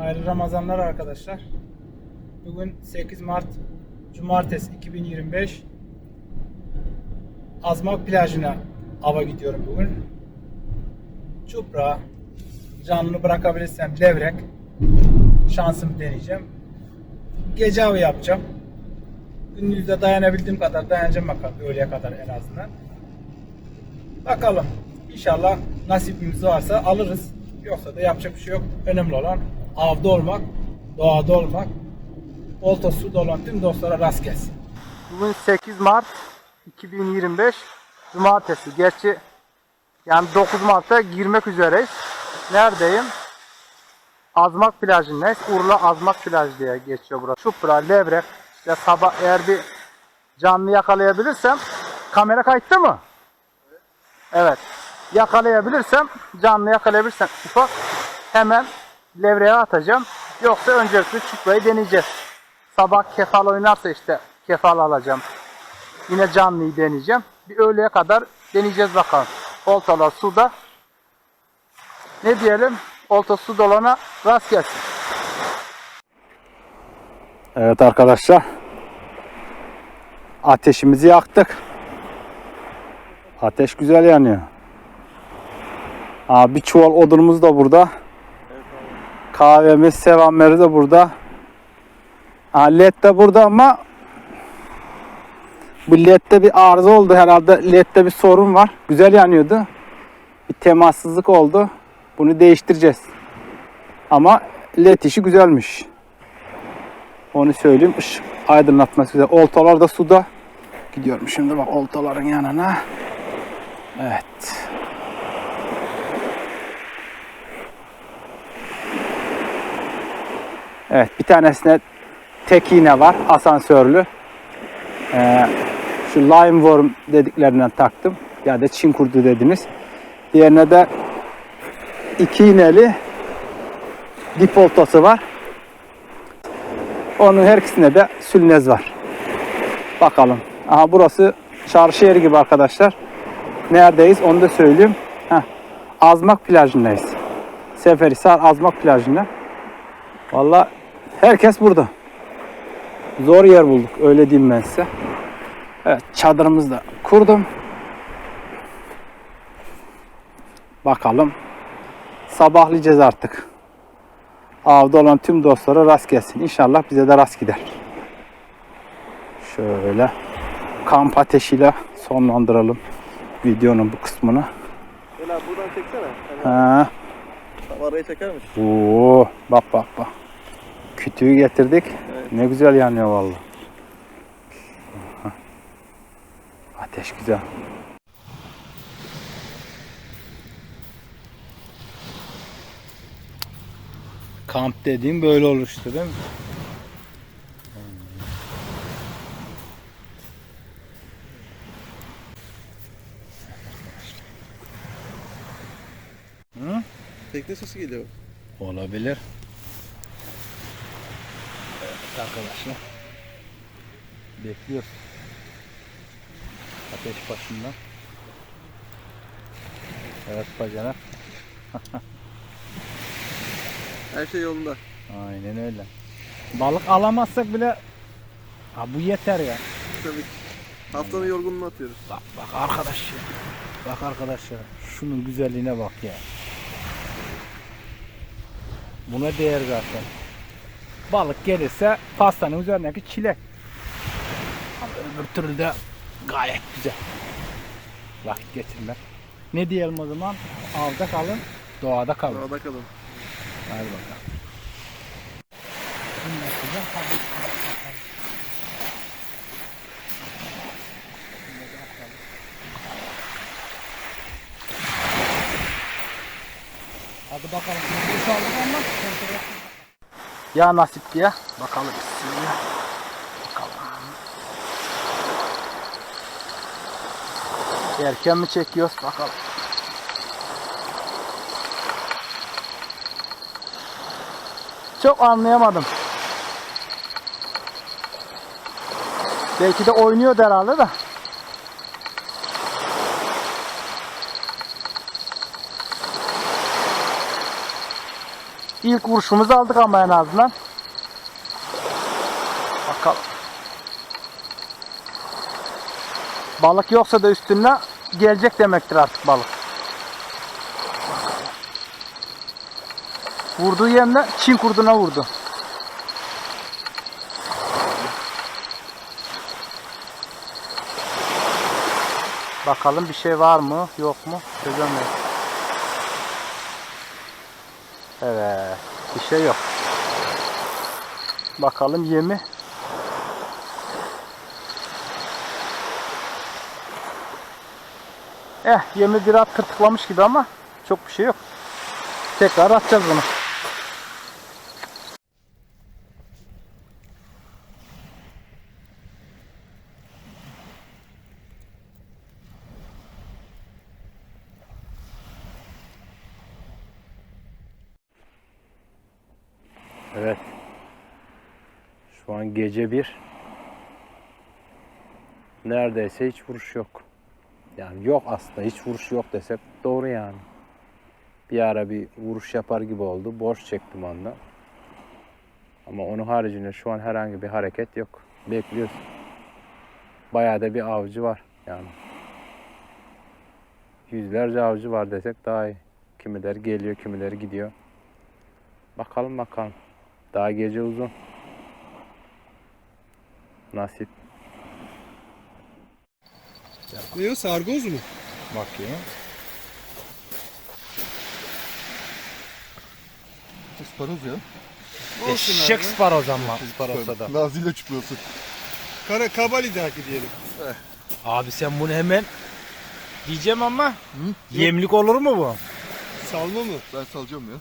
Hayırlı Ramazanlar arkadaşlar. Bugün 8 Mart Cumartesi 2025. Azmak plajına ava gidiyorum bugün. Çupra, canlı bırakabilirsem levrek. Şansımı deneyeceğim. Gece avı yapacağım. Gündüzde dayanabildiğim kadar dayanacağım bakalım öğleye kadar en azından. Bakalım. İnşallah nasibimiz varsa alırız. Yoksa da yapacak bir şey yok. Önemli olan avda olmak, doğada olmak. Olta suda olan tüm dostlara rast gelsin. Bugün 8 Mart 2025 Cumartesi. Gerçi yani 9 Mart'ta girmek üzereyiz. Neredeyim? Azmak plajındayız. Urla Azmak plajı diye geçiyor burası. Çupra, levrek. İşte sabah eğer bir canlı yakalayabilirsem kamera kayıtta mı? Evet. Yakalayabilirsem, canlı yakalayabilirsem ufak hemen levreye atacağım. Yoksa öncelikle çuprayı deneyeceğiz. Sabah kefal oynarsa işte kefal alacağım. Yine canlıyı deneyeceğim. Bir öğleye kadar deneyeceğiz bakalım. Oltalar suda. Ne diyelim? Olta su dolana rast gelsin. Evet arkadaşlar. Ateşimizi yaktık. Ateş güzel yanıyor. Aa, bir çuval odunumuz da burada. Kahvemiz, sevamları da burada. Aa, led de burada ama bu ledde bir arıza oldu herhalde. Ledde bir sorun var. Güzel yanıyordu. Bir temassızlık oldu. Bunu değiştireceğiz. Ama led işi güzelmiş. Onu söyleyeyim. Işık aydınlatması güzel. Oltalar da suda. Gidiyorum şimdi bak oltaların yanına. Evet. Evet bir tanesine tek iğne var asansörlü. Ee, şu lime worm dediklerinden taktım. Ya da çin kurdu dediniz. Diğerine de iki iğneli dip oltası var. Onun her ikisinde de sülnez var. Bakalım. Aha burası çarşı yeri gibi arkadaşlar. Neredeyiz onu da söyleyeyim. Heh, Azmak plajındayız. Seferihisar Azmak plajında. Valla herkes burada. Zor yer bulduk öyle diyeyim ben size. Evet çadırımızı da kurdum. Bakalım. Sabahlayacağız artık. Avda olan tüm dostlara rast gelsin. İnşallah bize de rast gider. Şöyle kamp ateşiyle sonlandıralım videonun bu kısmını. Abi buradan çeksene. Ha, Tam araya çeker misin? oo, bak bak bak. Kütüğü getirdik. Evet. Ne güzel yanıyor vallahi. Aha. Ateş güzel. Kamp dediğim böyle oluştu değil mi? Hı? Tekne sesi geliyor. Olabilir. Arkadaşlar. Bekliyoruz. Ateş başında. Evet bacanak. Her şey yolunda. Aynen öyle. Balık alamazsak bile ha bu yeter ya. Tabii ki. Haftanın yorgunluğunu atıyoruz. Bak bak arkadaş ya. Bak arkadaşlar. Şunun güzelliğine bak ya. Buna değer zaten. Balık gelirse pastanın üzerindeki çilek. Ama öbür türlü de gayet güzel. Vakit geçirmek. Ne diyelim o zaman? Avda kalın, doğada kalın. Doğada kalın. Hadi bakalım. Hadi bakalım. Bir sağlık ama Ya nasip diye. Bakalım. Bakalım. Erken mi çekiyoruz? Bakalım. Çok anlayamadım. Belki de oynuyor herhalde da. İlk vuruşumuzu aldık ama en azından. Bakalım. Balık yoksa da üstüne gelecek demektir artık balık. Vurduğu yerine Çin kurduna vurdu. Bakalım bir şey var mı yok mu çözemiyorum. Evet bir şey yok. Bakalım yemi. Eh yemi biraz tırtıklamış gibi ama çok bir şey yok. Tekrar atacağız bunu. Evet. Şu an gece bir. Neredeyse hiç vuruş yok. Yani yok aslında hiç vuruş yok desek doğru yani. Bir ara bir vuruş yapar gibi oldu. Boş çektim anda. Ama onun haricinde şu an herhangi bir hareket yok. Bekliyoruz. Bayağı da bir avcı var yani. Yüzlerce avcı var desek daha iyi. Kimileri geliyor, kimileri gidiyor. Bakalım bakalım. Daha gece uzun. Nasip. Ne o sargoz mu? Bakayım. Isparoz ya. Eşek sparoz ama sparozda da. Nazıyla çıkıyorsun. Kara kabali daki diyelim. Abi sen bunu hemen diyeceğim ama yemlik olur mu bu? Salma mı? Ben salacağım ya.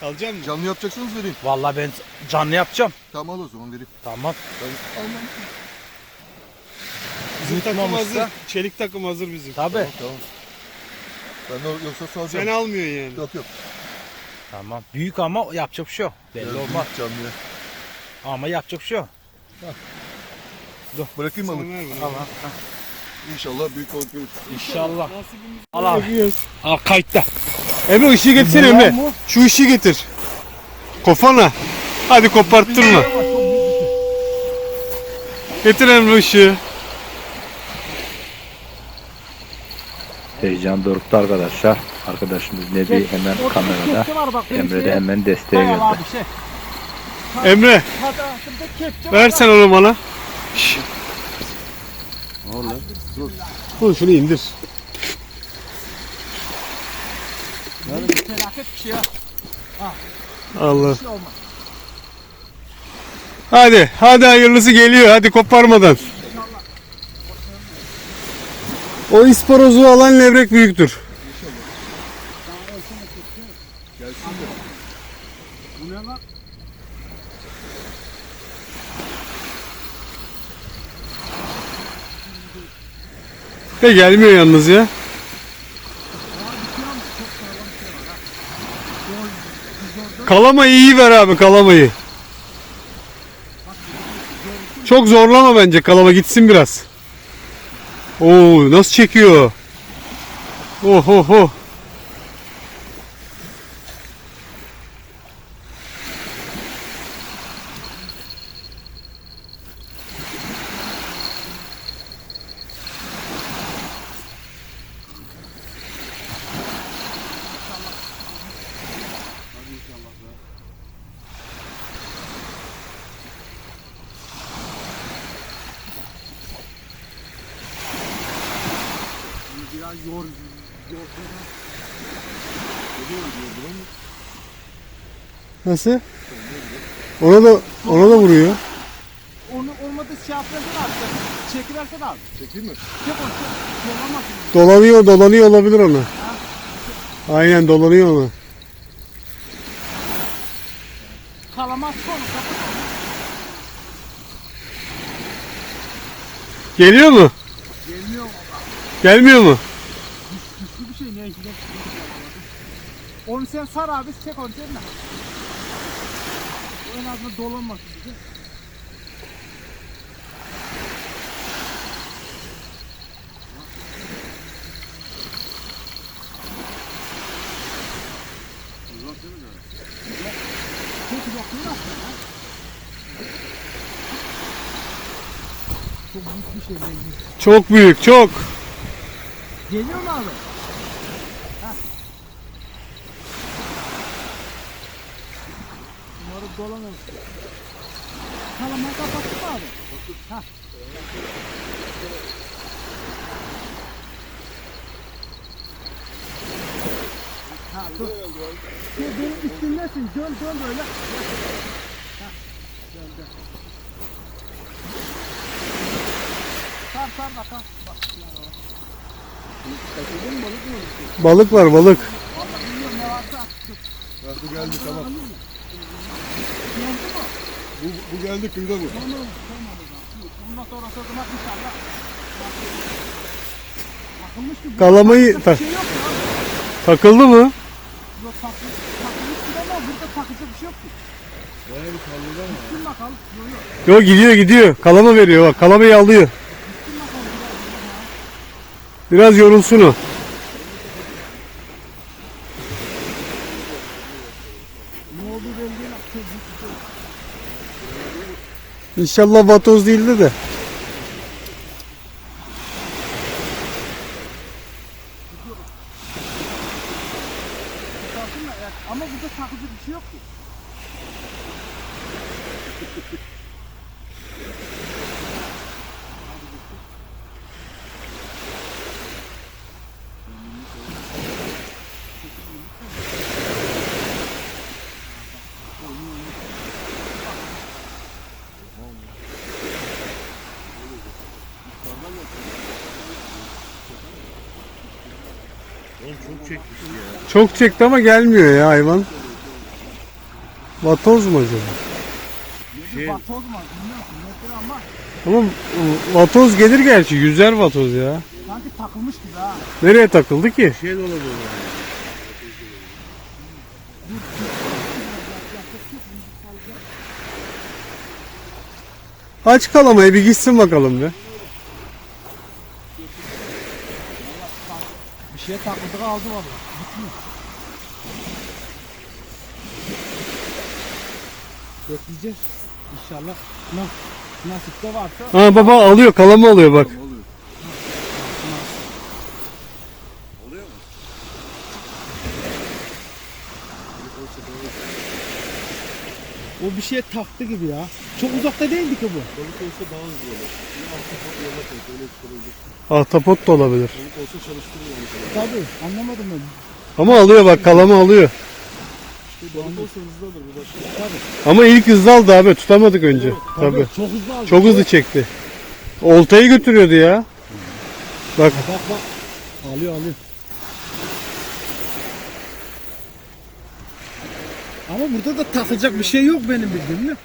Salacak mı? Canlı yapacaksanız vereyim. Vallahi ben canlı yapacağım. Tamam al o zaman vereyim. Tamam. Ben almam. Bizim takım hazır. Çelik takım hazır bizim. Tabi. Tamam tamam. Ben de yoksa salacağım. Sen almıyorsun yani. Yok yok. Tamam. Büyük ama yapacak bir şey yok. Belli Ya, olmaz. Canlıya. Ama yapacak bir şey yok. Bırakayım ver bunu. Tamam. İnşallah büyük balık görürüz. İnşallah. Al abi. Al kayıtta. Emre ışığı getirsene Emre. Şu ışığı getir. Kofana. Hadi koparttırma. Getir Emre ışığı. Heyecan dorukta arkadaşlar. Arkadaşımız Nebi hemen kamerada. Emre de hemen desteğe geldi. şey. Emre ver sen onu bana. Şşş. Dur şunu indir. Felaket bir şey ya. Allah. şey olmaz. Hadi, hadi hayırlısı geliyor. Hadi koparmadan. O isporozu alan levrek büyüktür. De gelmiyor yalnız ya. Kalamayı iyi ver abi kalamayı. Çok zorlama bence kalama gitsin biraz. Oo nasıl çekiyor? Oh oh oh. Nasıl? Ona da ona da vuruyor. Onu olmadı şey yapıyorsun abi. Çekiversen abi. Çekeyim mi? Çek onu. Yolamazsın. Dolanıyor dolanıyor olabilir ona. Aynen dolanıyor ona. Kalamaz konu. Kapat onu. Geliyor mu? Gelmiyor mu? Gelmiyor mu? Güçlü bir şey. Ne işine Sen sar abi. Çek onu sen de. O en azından dolanmasın bize. Çok büyük, çok. Geliyor mu abi? Dolanır. Kalamayı kapattık mı abi? Ha. Ha dur. Şey, benim üstündesin. Dön dön böyle. Ha. Dön dön. Sar sar bakalım. Bak. Balık var, balık. Bilmiyorum ne varsa. Bu geldi tamam. Bu, bu geldi kıyıda bu. Bundan sonrası o zaman inşallah. Takılmış gibi. Kalamayı tak- şey yok takıldı mı? Yok takıl, takılmış gibi ama burada takılacak bir şey yok ki. Bana bir ama. Gitsin bakalım. Yok yok. Yo gidiyor gidiyor. Kalama veriyor bak. Kalamayı alıyor. Biraz yorulsun o. Ne oldu belli. İnşallah vatoz değildi de. Takılsın da ya. Ama burada takılacak bir şey yok ki. Çok çekti ama gelmiyor ya hayvan. Vatoz mu acaba? Bir batoz mu? Metre ama vatoz gelir gerçi. Yüzer vatoz ya. sanki takılmış gibi ha. Nereye takıldı ki? Şey de olabilir. Aç kalamayı bir gitsin bakalım be. Bir takıldı kaldı valla. Gitmiyor. Bekleyeceğiz. İnşallah. Na, nasipte varsa. Ha baba alıyor kalama alıyor bak. Bir şeye taktı gibi ya. Çok uzakta değildi ki bu. Balık olsa daha hızlı olur. Bir ahtapot yola koy. Öyle çıkarıldı. Ahtapot da olabilir. Balık olsa çalıştırır yani. Tabii anlamadım ben. Ama alıyor bak kalama alıyor. İşte balık olsa hızlı alır. Bu başka. Ama ilk hızlı aldı abi tutamadık önce. Tabii. Çok hızlı aldı. Çok hızlı çekti. Oltayı götürüyordu ya. Bak Bak bak. Alıyor alıyor. Ama burada da takacak bir şey yok benim bildiğim.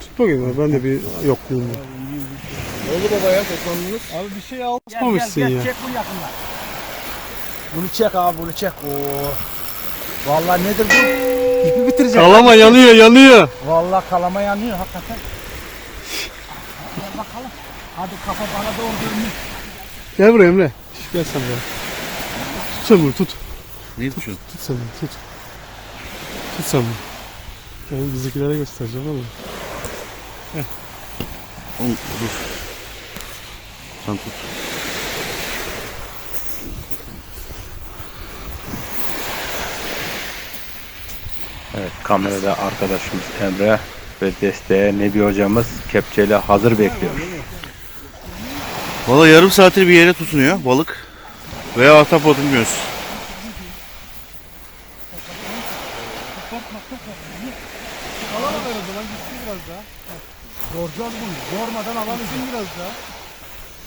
tut bakayım ben de bir yokluyorum. ya. Ne oldu baba ya toplandınız? Abi bir şey al. Gel, Tutmamışsın gel, gel, ya. Çek bunu yakından. Bunu çek abi bunu çek. Oo. Vallahi nedir bu? İpi bitirecek. Kalama yanıyor yanıyor. Vallahi kalama yanıyor hakikaten. Gel bakalım. Hadi kafa bana doğru dönüyor. Gel buraya Emre. Gel sen buraya. Tut sen bunu tut. Ne yapıyorsun? Tut sen bunu tut. Tut sen bunu. Ben bizimkilere göstereceğim ama. Oğlum dur. Sen tut. Evet kamerada arkadaşımız Emre ve desteğe Nebi hocamız kepçeyle hazır bekliyor. Valla yarım saattir bir yere tutunuyor balık. Veya ahtapot bilmiyoruz. Yoracağız bunu. Yormadan alalım. biraz daha.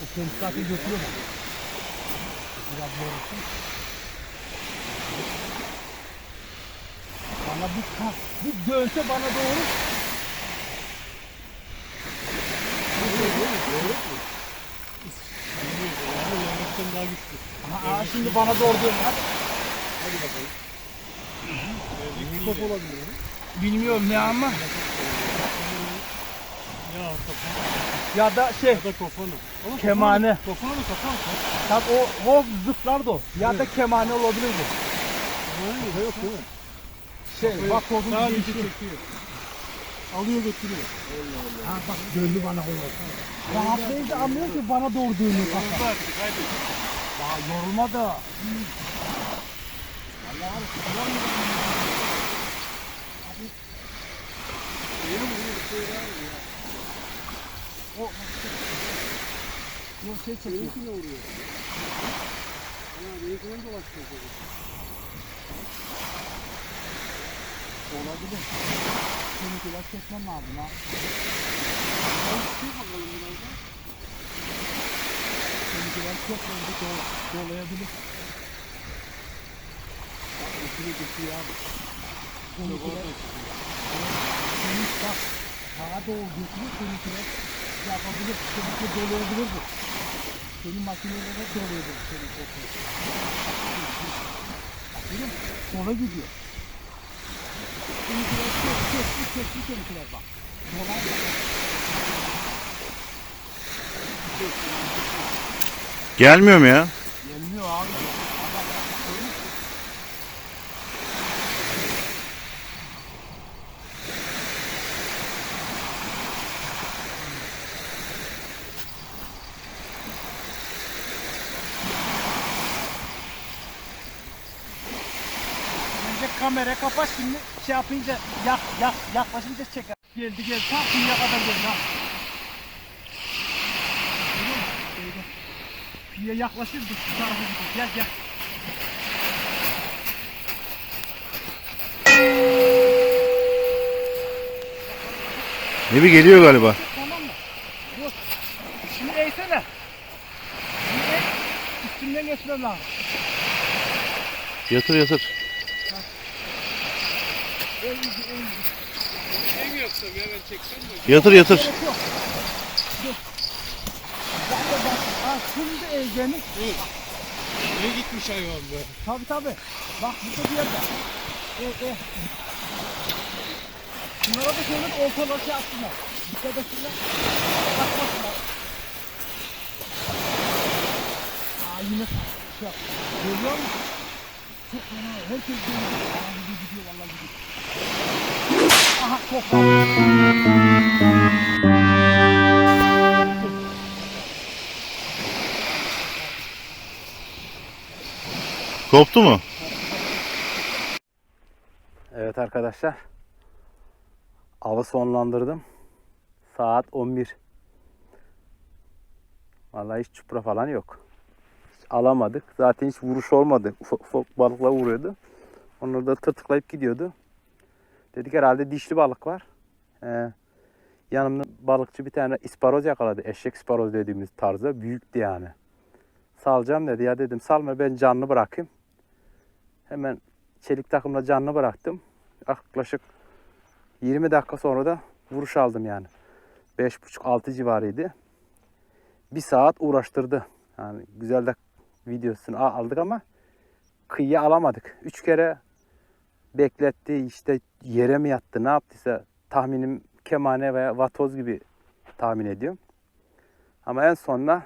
O kendi zaten götürüyor. Biraz yorulsun. Bana bir, ha, bir dönse bana doğru. Aha, aha, şimdi bana doğru dön. Hadi. Hadi bakalım. Top olabilir mi? Bilmiyorum ne ama. Ya da şey. Ya da Kemane. Kofana mı kapan? Tabii o, o zıplar da o. Ya da kemane olabilir bu. Yok değil mi? Şey, bak kodun değişiyor. Alıyor götürüyor. Ha bak döndü bana koyuyor. Ya atlayınca anlıyor ki bana doğru dönüyor kaka. Ya yorulma da. Yok şey çekiyor. Benimkine vuruyor. Ya benimkine dolaşıyor. Olabilir. Seninkiler çekmem lazım ha. Şey bakalım biraz da. Seninkiler çok oldu dol, dolayabilir. Bak götürüyor götürüyor abi. Seninkiler, senin bak sağa doğru götürüyor seninkiler yapabilir. Seninki dolayabilir bu. Senin makineleri de dolayabilir. Senin okul. Bak görüyor musun? Sola gidiyor. Çok çok çok seninkiler bak. Dolar Gelmiyor mu ya? Gelmiyor abi. Önce kamera kapat şimdi şey yapınca yak yak yaklaşınca çeker. Geldi geldi tam kıyıya kadar geldi ha. Kıyıya yaklaşır bu tarafa gidiyor. Gel gel. Ne bir geliyor galiba. Tamam mı? Dur. Şimdi eğsene. Şimdi eğ. Üstünden geçmem lazım. Yatır yatır. Yatır yatır. Şimdi eğeceğini. Ne gitmiş hayvan be. Tabi tabi. Bak burada bir yerde. E e. Şunlara da söyle oltaları şey yapsınlar. Dikkat etsinler. Bakmasınlar. Aa yine şey yap. Görüyor musun? Çok fena. Herkes görüyor. Aa gidiyor gidiyor vallahi gidiyor. Koptu mu? Evet arkadaşlar. Avı sonlandırdım. Saat 11. Vallahi hiç çupra falan yok. Hiç alamadık. Zaten hiç vuruş olmadı. Ufak ufak balıklar vuruyordu. Onları da tırtıklayıp gidiyordu. Dedik herhalde dişli balık var. Ee, yanımda balıkçı bir tane isparoz yakaladı. Eşek isparoz dediğimiz tarzda. Büyüktü yani. Salacağım dedi. Ya dedim salma ben canlı bırakayım. Hemen çelik takımla canlı bıraktım. Yaklaşık 20 dakika sonra da vuruş aldım yani. 5.5-6 civarıydı. Bir saat uğraştırdı. Yani güzel de videosunu aldık ama kıyıya alamadık. Üç kere bekletti işte yere mi yattı ne yaptıysa tahminim kemane veya vatoz gibi tahmin ediyorum. Ama en sonunda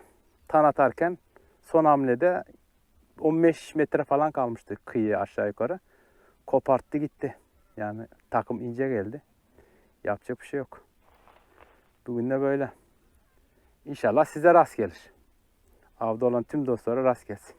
tan atarken son hamlede 15 metre falan kalmıştı kıyıya aşağı yukarı. Koparttı gitti. Yani takım ince geldi. Yapacak bir şey yok. Bugün de böyle. İnşallah size rast gelir. Avda olan tüm dostlara rast gelsin.